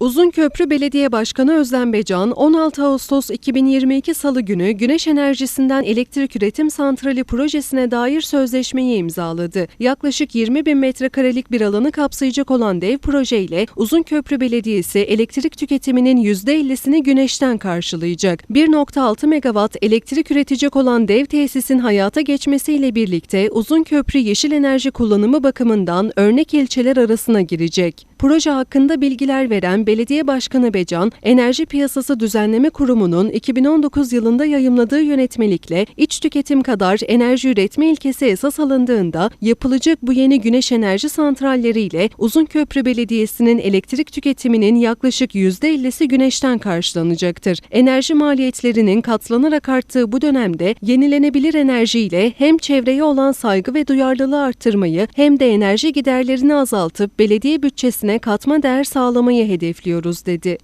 Uzunköprü Belediye Başkanı Özlem Becan, 16 Ağustos 2022 Salı günü güneş enerjisinden elektrik üretim santrali projesine dair sözleşmeyi imzaladı. Yaklaşık 20 bin metrekarelik bir alanı kapsayacak olan dev projeyle Uzunköprü Belediyesi elektrik tüketiminin %50'sini güneşten karşılayacak. 1.6 megawatt elektrik üretecek olan dev tesisin hayata geçmesiyle birlikte Uzunköprü yeşil enerji kullanımı bakımından örnek ilçeler arasına girecek. Proje hakkında bilgiler veren Belediye Başkanı Becan, Enerji Piyasası Düzenleme Kurumu'nun 2019 yılında yayımladığı yönetmelikle iç tüketim kadar enerji üretme ilkesi esas alındığında yapılacak bu yeni güneş enerji santralleriyle Uzunköprü Belediyesi'nin elektrik tüketiminin yaklaşık %50'si güneşten karşılanacaktır. Enerji maliyetlerinin katlanarak arttığı bu dönemde yenilenebilir enerjiyle hem çevreye olan saygı ve duyarlılığı arttırmayı hem de enerji giderlerini azaltıp belediye bütçesine katma değer sağlamayı hedefliyoruz dedi.